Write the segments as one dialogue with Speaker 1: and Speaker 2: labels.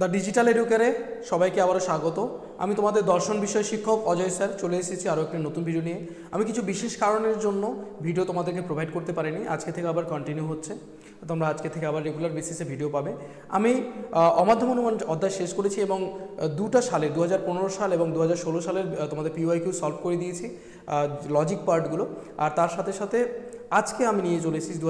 Speaker 1: The digital এডুকেরে সবাইকে আবারও স্বাগত। আমি তোমাদের দর্শন বিষয় শিক্ষক অজয় স্যার, চলে এসেছি আরও একটি নতুন ভিডিও নিয়ে। আমি কিছু বিশেষ কারণের জন্য ভিডিও তোমাদেরকে প্রোভাইড করতে পারিনি, আজকে থেকে আবার কন্টিনিউ হচ্ছে। তোমরা আজকে থেকে আবার রেগুলার বেসিসে ভিডিও পাবে। আমি অমাধ্যম অনুমান অধ্যায় শেষ করেছি এবং দুটা সালে দু হাজার পনেরো সাল এবং দু হাজার ষোলো সালের তোমাদের পিওয়াই কিউ সলভ করে দিয়েছি লজিক পার্টগুলো আর তার সাথে সাথে আজকে আমি নিয়ে চলে দু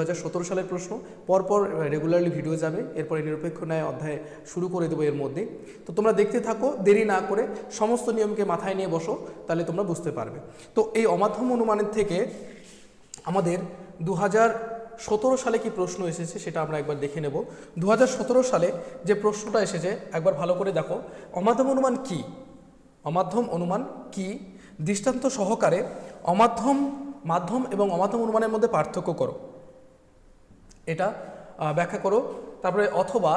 Speaker 1: সালের প্রশ্ন। পরপর রেগুলারলি ভিডিও যাবে। এরপরে নিরপেক্ষ ন্যায় অধ্যায় শুরু করে দেবো এর মধ্যে। তো তোমরা দেখতে থাকো, দেরি না করে সমস্ত নিয়মকে মাথায় নিয়ে বসো, তাহলে তোমরা বুঝতে পারবে। তো এই অমাধ্যম অনুমানের থেকে আমাদের দু সতেরো সালে কি প্রশ্ন এসেছে সেটা আমরা একবার দেখে নেব। দু হাজার সতেরো সালে যে প্রশ্নটা এসেছে, একবার ভালো করে দেখো। অমাধ্যম অনুমান কি? অমাধ্যম অনুমান কি? দৃষ্টান্ত সহকারে অমাধ্যম মাধ্যম এবং অমাধ্যম অনুমানের মধ্যে পার্থক্য করো। এটা ব্যাখ্যা করো। তারপরে অথবা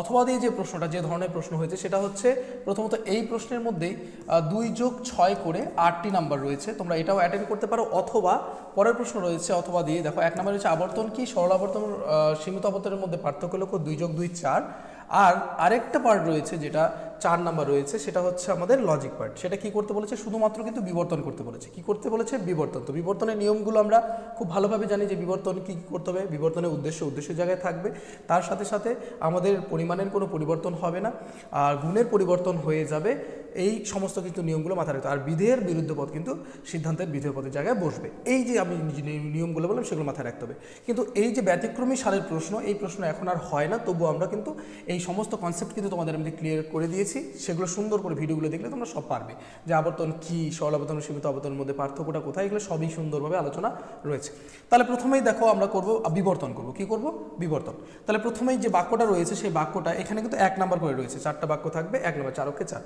Speaker 1: অথবা দিয়ে যে প্রশ্নটা, যে ধরনের প্রশ্ন হয়েছে, সেটা হচ্ছে প্রথমত এই প্রশ্নের মধ্যেই দুই যোগ ছয় করে আটটি নাম্বার রয়েছে। তোমরা এটাও অ্যাটেন্ড করতে পারো। অথবা পরের প্রশ্ন রয়েছে, অথবা দিয়ে দেখো, এক নাম্বার রয়েছে আবর্তন কি? সরল আবর্তন সীমিত আবর্তনের মধ্যে পার্থক্য লক্ষ্য, দুই যোগ দুই চার। আর আরেকটা পার্ট রয়েছে যেটা চার নাম্বার রয়েছে, সেটা হচ্ছে আমাদের লজিক পার্ট সেটা কি করতে বলেছে? শুধুমাত্র কিন্তু বিবর্তন করতে বলেছে। কি করতে বলেছে? বিবর্তন। তো বিবর্তনের নিয়মগুলো আমরা খুব ভালোভাবে জানি যে বিবর্তন কি করতে হবে। বিবর্তনের উদ্দেশ্য উদ্দেশ্য জায়গায় থাকবে। তার সাথে সাথে আমাদের পরিমাণের কোনো পরিবর্তন হবে না, আর গুণের পরিবর্তন হয়ে যাবে এই সমস্ত কিছু নিয়মগুলো মাথায় রাখতে আর বিধেয়ের বিরুদ্ধ পথ কিন্তু সিদ্ধান্তের বিধেয় পথের জায়গায় বসবে। এই যে আমি নিয়মগুলো বললাম, সেগুলো মাথায় রাখতে হবে। কিন্তু এই যে ব্যতিক্রমী সালের প্রশ্ন, এই প্রশ্ন এখন আর হয় না। তবু আমরা কিন্তু এই সমস্ত কনসেপ্ট কিন্তু তোমাদের আমি ক্লিয়ার করে দিয়েছি। সেগুলো সুন্দর করে ভিডিওগুলো দেখলে তোমরা সব পারবে। যে আবর্তন কী, সরল আবর্তন, সীমিত আবর্তনের মধ্যে পার্থক্যটা কোথায়, এগুলো সবই সুন্দরভাবে আলোচনা রয়েছে। তাহলে প্রথমেই দেখো আমরা করব বিবর্তন করব। কি করব? বিবর্তন। তাহলে প্রথমেই যে বাক্যটা রয়েছে, সেই বাক্যটা এখানে কিন্তু এক নাম্বার করে রয়েছে। চারটা বাক্য থাকবে, এক নাম্বার চারকে চার।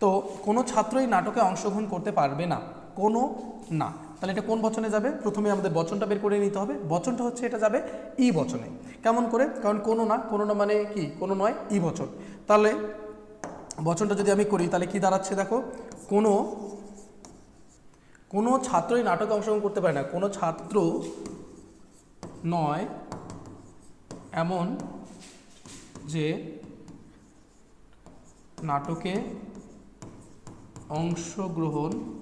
Speaker 1: তো কোনো ছাত্রই নাটকে অংশগ্রহণ করতে পারবে না। কোনো না। তাহলে এটা কোন বচনে যাবে? প্রথমে আমাদের বচনটা বের করে নিতে হবে। বচনটা হচ্ছে, এটা যাবে ই বচনে। কেমন করে? কারণ কোনো না কোনো না মানে কি? কোনো নয়, ই বচন। তাহলে বচনটা যদি আমি করি, তাহলে কি দাঁড়াচ্ছে দেখো? কোনো কোনো ছাত্রই নাটকে অংশগ্রহণ করতে পারে না। কোনো ছাত্র নয় এমন যে নাটকে অংশগ্রহণ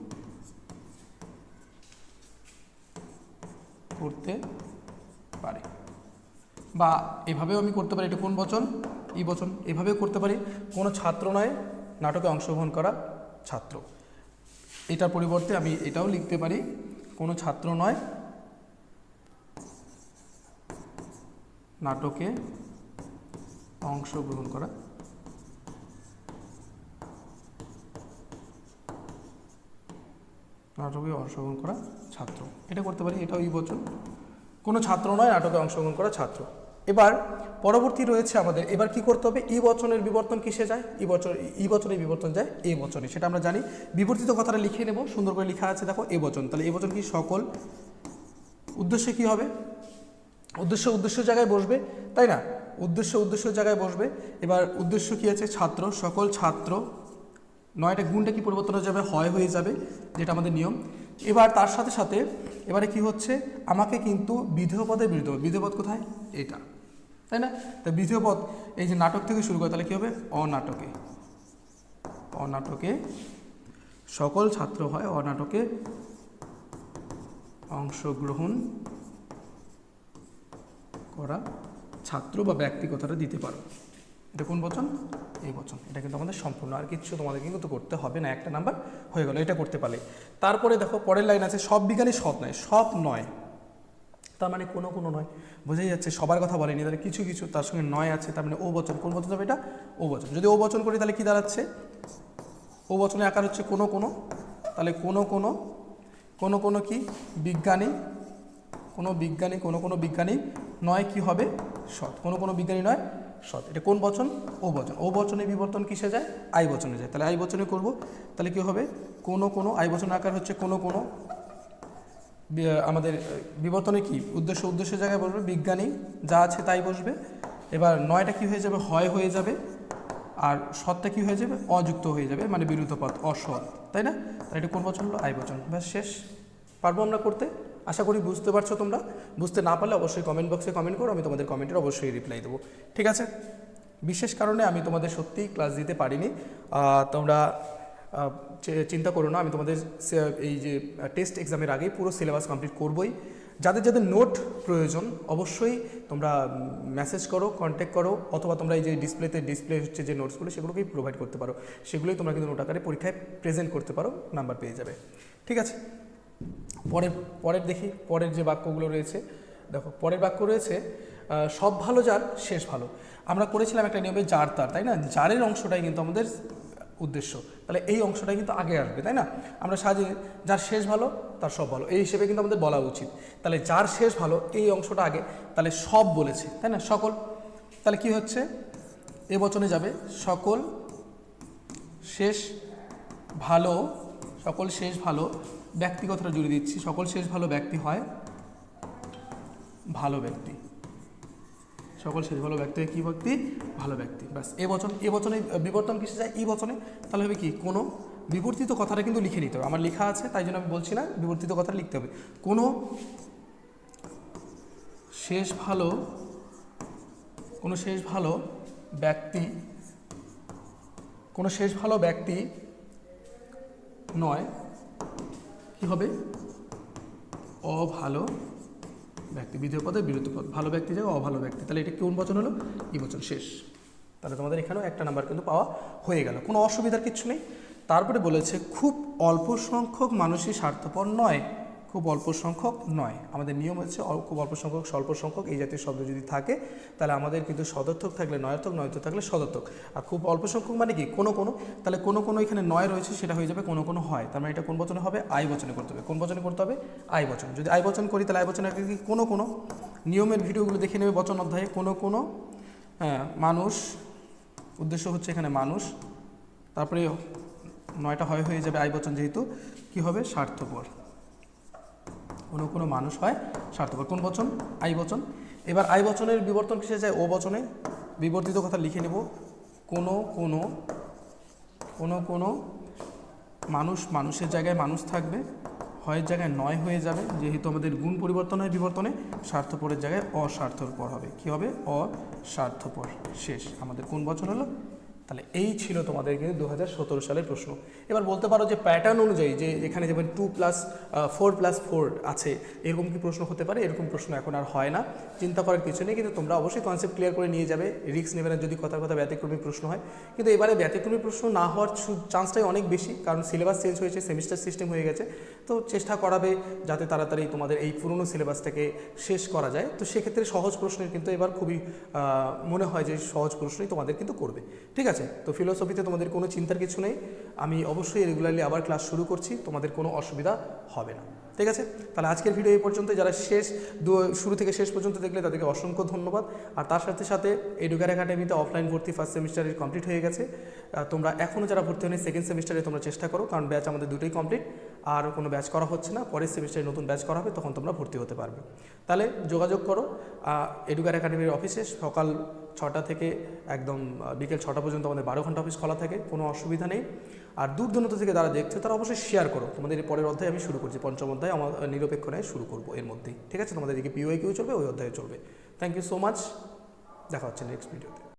Speaker 1: করতে পারে। বা এভাবেও আমি করতে পারি। এটা কোন বচন? এই বচন এভাবেও করতে পারি, কোনো ছাত্র নয়, নাটকে অংশগ্রহণ করা ছাত্র। এটার পরিবর্তে আমি এটাও লিখতে পারি, কোনো ছাত্র নয়, নাটকে অংশগ্রহণ করা নাটকে অংশগ্রহণ করা ছাত্র। এটা করতে পারি, এটাও এই বচন। কোনো ছাত্র নয়, নাটকে অংশগ্রহণ করা ছাত্র। এবার পরবর্তী রয়েছে আমাদের, এবার কি করতে হবে? ই বচনের বিবর্তন কিসে যায়? ই বচন, ই বচনের বিবর্তন যায় এ বচনে। সেটা আমরা জানি। বিবর্তিত কথাটা লিখে নেব, সুন্দর করে লেখা আছে দেখো, এ বচন। তাহলে এ বচন কি? সকল। উদ্দেশ্যে কি হবে? উদ্দেশ্য উদ্দেশ্য জায়গায় বসবে, তাই না? উদ্দেশ্য উদ্দেশ্য জায়গায় বসবে। এবার উদ্দেশ্য কি আছে? ছাত্র, সকল ছাত্র। নয়টা গুণটা কি পরিবর্তন হয়ে যাবে? হয় হয়ে যাবে, যেটা আমাদের নিয়ম। এবার তার সাথে সাথে, এবারে কি হচ্ছে? আমাকে কিন্তু বিধেয় পদে বিরুদ্ধ বিধেয় পদ কোথায়? এটা। তাই না? তা বিধেয় পদ, এই যে নাটক থেকে শুরু করে, তাহলে কী হবে? অনাটকে। অনাটকে সকল ছাত্র হয় অনাটকে অংশগ্রহণ করা ছাত্র বা ব্যক্তি কথাটা দিতে পারো। এটা কোন বচন? এই বচন। এটা কিন্তু আমাদের সম্পূর্ণ, আর কিছু তোমাদের কিন্তু করতে হবে না, একটা নাম্বার হয়ে গেল, এটা করতে পারলে। তারপরে দেখো, পরের লাইন আছে, সব বিজ্ঞানী সৎ নয় সব নয়। তার মানে কোনো কোনো নয়। বোঝাই যাচ্ছে সবার কথা বলেনি, তাহলে কিছু কিছু তার সঙ্গে নয় আছে, তার মানে ও বচন, কোন বচন হবে এটা? ও বচন। যদি ও বচন করি তাহলে কী দাঁড়াচ্ছে? ও বচনে আকার হচ্ছে কোনো কোনো, তাহলে কোনো কোনো কোনো কোনো কি? বিজ্ঞানী, কোনো বিজ্ঞানী, কোনো কোনো বিজ্ঞানী নয় কি হবে? সৎ। কোনো কোনো বিজ্ঞানী নয়, সৎ। এটা কোন বচন? ও বচন। ও বচনে বিবর্তন কিসে যায়? আই বচনে যায়। তাহলে আই বচনে করব, তাহলে কি হবে? কোনো কোনো, আই বচনের আকার হচ্ছে কোনো কোনো আমাদের বিবর্তনে কি? উদ্দেশ্য উদ্দেশ্য জায়গায় বসবে বিজ্ঞানী, যা আছে তাই বসবে। এবার নয়টা কি হয়ে যাবে? হয় হয়ে যাবে। আর সৎটা কি হয়ে যাবে? অযুক্ত হয়ে যাবে মানে বিরুদ্ধ পথ, অসৎ, তাই না? তাহলে এটা কোন বচন হলো? আয় বচন। ব্যাস, শেষ। পারব আমরা করতে? আশা করি বুঝতে পারছ তোমরা। বুঝতে না পারলে অবশ্যই কমেন্ট বক্সে কমেন্ট করো, আমি তোমাদের কমেন্টের অবশ্যই রিপ্লাই দেবো। ঠিক আছে? বিশেষ কারণে আমি তোমাদের সত্যিই ক্লাস দিতে পারিনি। তোমরা চিন্তা করো না, আমি তোমাদের এই যে টেস্ট এক্সামের আগেই পুরো সিলেবাস কমপ্লিট করবই। যাদের যাদের নোট প্রয়োজন, অবশ্যই তোমরা মেসেজ করো কন্ট্যাক্ট করো, অথবা তোমরা এই যে ডিসপ্লেতে ডিসপ্লে হচ্ছে যে নোটসগুলো সেগুলোকেই প্রোভাইড করতে পারো। সেগুলোই তোমরা কিন্তু নোট আকারে পরীক্ষায় প্রেজেন্ট করতে পারো নাম্বার পেয়ে যাবে। ঠিক আছে? পরের পরের দেখি, পরের যে বাক্যগুলো রয়েছে। দেখো, পরের বাক্য রয়েছে সব ভালো যার, শেষ ভালো। আমরা করেছিলাম একটা নিয়মে যার তার, তাই না? যারের অংশটাই কিন্তু আমাদের উদ্দেশ্য। তাহলে এই অংশটাই কিন্তু আগে আসবে, তাই না? আমরা সাজি যার শেষ ভালো, তার সব ভালো। এই হিসেবে কিন্তু আমাদের বলা উচিত। তাহলে যার শেষ ভালো, এই অংশটা আগে, তাহলে সব বলেছে, তাই না? সকল। তাহলে কি হচ্ছে? এ বচনে যাবে, সকল শেষ ভালো, সকল শেষ ভালো ব্যক্তিগতটা জুড়ে দিচ্ছি। সকল শেষ ভালো ব্যক্তি হয় ভালো ব্যক্তি। সকল শেষ ভালো ব্যক্তি, কি ব্যক্তি? ভালো ব্যক্তি। ব্যাস, এ বচন, এ বচনে বিবর্তন কিসে যায়? এই বচনে। তাহলে হবে কি? কোনো বিবর্তিত কথাটা কিন্তু লিখে নিতে হবে। আমার লেখা আছে, তাই জন্য আমি বলছি না, বিবর্তিত কথা লিখতে হবে। কোনো শেষ ভালো, কোনো শেষ ভালো ব্যক্তি, কোনো শেষ ভালো ব্যক্তি নয়, কি হবে? অভালো ব্যক্তি বিধেয় পদে বিরুদ্ধ পদ। ভালো ব্যক্তি যায়, অভালো ব্যক্তি। তাহলে এটা কোন বচন হলো? এই বচন শেষ। তাহলে তোমাদের এখানেও একটা নাম্বার কিন্তু পাওয়া হয়ে গেল। কোনো অসুবিধার কিছু নেই। তারপরে বলেছে, খুব অল্প সংখ্যক মানুষই স্বার্থপর নয়। খুব অল্প সংখ্যক নয়। আমাদের নিয়ম হচ্ছে খুব অল্প সংখ্যক, স্বল্প সংখ্যক এই জাতীয় শব্দ যদি থাকে, তাহলে আমাদের কিন্তু সদর্থক থাকলে নয়ার্থক নয়র্থক থাকলে সদর্থক। আর খুব অল্প সংখ্যক মানে কি? কোনো কোনো, তাহলে কোনো কোনো এখানে নয় রয়েছে, সেটা হয়ে যাবে কোনো কোনো হয়। তার মানে এটা কোন বচনে হবে? আয় বচনে করতে হবে। কোন বচনে করতে হবে? আয় বচন। যদি আয় বচন করি, তাহলে আই বচনে কি? কোনো কোনো। নিয়মের ভিডিওগুলো দেখে নেবে বচন অধ্যায়ে। কোনো কোনো। হ্যাঁ মানুষ, উদ্দেশ্য হচ্ছে এখানে মানুষ। তারপরে নয়টা হয়, হয়ে যাবে আয় বচন যেহেতু। কি হবে? স্বার্থপর। কোনো কোনো মানুষ হয় স্বার্থপর। কোন বচন? আই বচন। এবার আই বচনের বিবর্তন কিসে যায়? ও বচনে। বিবর্তিত কথা লিখে নেব। কোনো কোনো কোনো কোনো মানুষ মানুষের জায়গায় মানুষ থাকবে হয়ের জায়গায় নয় হয়ে যাবে, যেহেতু আমাদের গুণ পরিবর্তন হয় বিবর্তনে, স্বার্থপরের জায়গায় অস্বার্থপর হবে। কি হবে? অস্বার্থপর। শেষ। আমাদের কোন বছর হলো? তাহলে এই ছিল তোমাদের কিন্তু দু হাজার সতেরো সালের প্রশ্ন। এবার বলতে পারো যে প্যাটার্ন অনুযায়ী যে এখানে যেমন two plus four plus four আছে, এরকম কি প্রশ্ন হতে পারে? এরকম প্রশ্ন এখন আর হয় না। চিন্তা করার কিছু নেই, কিন্তু তোমরা অবশ্যই কনসেপ্ট ক্লিয়ার করে নিয়ে যাবে। রিস্ক নেবে না যদি কথার কথা ব্যতিক্রমী প্রশ্ন হয়। কিন্তু এবারে ব্যতিক্রমী প্রশ্ন না হওয়ার চান্সটাই অনেক বেশি, কারণ সিলেবাস চেঞ্জ হয়েছে সেমিস্টার সিস্টেম হয়ে গেছে। তো চেষ্টা করাবে যাতে তাড়াতাড়ি তোমাদের এই পুরনো সিলেবাসটাকে শেষ করা যায়। তো সেক্ষেত্রে সহজ প্রশ্নের কিন্তু এবার খুবই মনে হয় যে সহজ প্রশ্নই তোমাদের কিন্তু করবে। ঠিক আছে? তো ফিলোসফিতে তোমাদের কোনো চিন্তার কিছু নেই। আমি অবশ্যই রেগুলারলি আবার ক্লাস শুরু করছি। তোমাদের কোনো অসুবিধা হবে না। ঠিক আছে? তাহলে আজকের ভিডিও এই পর্যন্ত যারা শেষ শুরু থেকে শেষ পর্যন্ত দেখলে তাদেরকে অসংখ্য ধন্যবাদ। আর তার সাথে সাথে এডুকার একাডেমিতে অফলাইন ভর্তি ফার্স্ট সেমিস্টারের কমপ্লিট হয়ে গেছে। তোমরা এখনও যারা ভর্তি হয়নি সেকেন্ড সেমিস্টারে তোমরা চেষ্টা করো। কারণ ব্যাচ আমাদের দুটোই কমপ্লিট আর কোনো ব্যাচ করা হচ্ছে না। পরের সেমিস্টারে নতুন ব্যাচ করা হবে, তখন তোমরা ভর্তি হতে পারবে। তাহলে যোগাযোগ করো। এডুকার একাডেমির অফিসে সকাল ছটা থেকে একদম বিকেল ছটা পর্যন্ত আমাদের বারো ঘণ্টা অফিস খোলা থাকে, কোনো অসুবিধা নেই। আর দূর দূরান্ত থেকে যারা দেখছে, তারা অবশ্যই শেয়ার করো। তোমাদের এই পরের অধ্যায় আমি শুরু করছি, পঞ্চম অধ্যায় আমার নিরপেক্ষ নেয় শুরু করব এর মধ্যেই। ঠিক আছে? তোমাদের এদিকে পিওয়াই কিউ চলবে, ওই অধ্যায়ে চলবে। থ্যাংক ইউ সো মাচ দেখা হচ্ছে নেক্সট ভিডিওতে